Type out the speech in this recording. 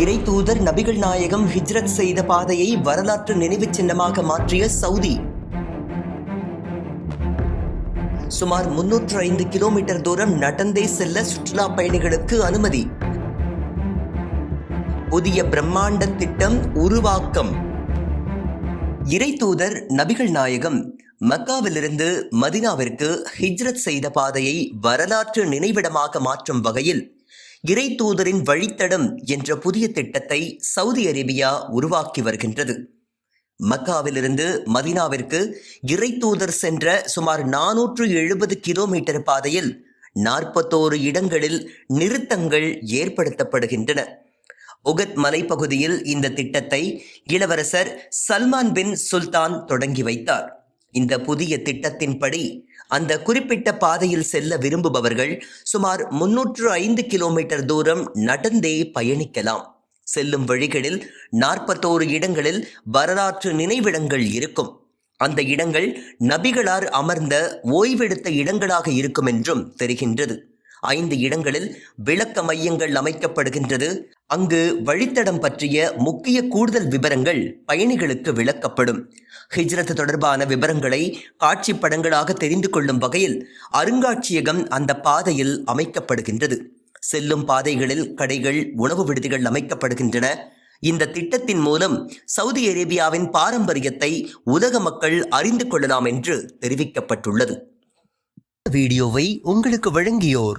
இறை தூதர் நபிகள் நாயகம் ஹிஜ்ரத் செய்த பாதையை வரலாற்று நினைவு சின்னமாக மாற்றிய சவுதி. சுமார் முன்னூற்று ஐந்து கிலோமீட்டர் தூரம் நடந்தே செல்ல சுற்றுலா பயணிகளுக்கு அனுமதி. புதிய பிரம்மாண்ட திட்டம் உருவாக்கம். இறை தூதர் நபிகள் நாயகம் மக்காவிலிருந்து மதினாவிற்கு ஹிஜ்ரத் செய்த பாதையை வரலாற்று நினைவிடமாக மாற்றும் வகையில் இறை தூதரின் வழித்தடம் என்ற புதிய திட்டத்தை சவுதி அரேபியா உருவாக்கி வருகின்றது. மக்காவிலிருந்து மதினாவிற்கு இறை தூதர் சென்ற சுமார் நானூற்று எழுபது கிலோமீட்டர் பாதையில் நாற்பத்தோரு இடங்களில் நிறுத்தங்கள் ஏற்படுத்தப்படுகின்றன. உகத் மலைப்பகுதியில் இந்த திட்டத்தை இளவரசர் சல்மான் பின் சுல்தான் தொடங்கி வைத்தார். இந்த புதிய திட்டத்தின்படி அந்த குறிப்பிட்ட பாதையில் செல்ல விரும்புபவர்கள் சுமார் முன்னூற்று ஐந்து கிலோமீட்டர் தூரம் நடந்தே பயணிக்கலாம். செல்லும் வழிகளில் நாற்பத்தோரு இடங்களில் வரலாற்று நினைவிடங்கள் இருக்கும். அந்த இடங்கள் நபிகளார் அமர்ந்த ஓய்வெடுத்த இடங்களாக இருக்கும் என்றும் தெரிகின்றது. ஐந்து இடங்களில் விளக்க மையங்கள் அமைக்கப்படுகின்றது. அங்கு வழித்தடம் பற்றிய முக்கிய கூடுதல் விவரங்கள் பயணிகளுக்கு விளக்கப்படும். ஹிஜ்ரத் தொடர்பான விவரங்களை காட்சி படங்களாக தெரிந்து கொள்ளும் வகையில் அருங்காட்சியகம் அந்த பாதையில் அமைக்கப்படுகின்றது. செல்லும் பாதைகளில் கடைகள் உணவு விடுதிகள் அமைக்கப்படுகின்றன. இந்த திட்டத்தின் மூலம் சவுதி அரேபியாவின் பாரம்பரியத்தை உலக மக்கள் அறிந்து கொள்ளலாம் என்று தெரிவிக்கப்பட்டுள்ளது. வீடியோவை உங்களுக்கு வழங்கியோர்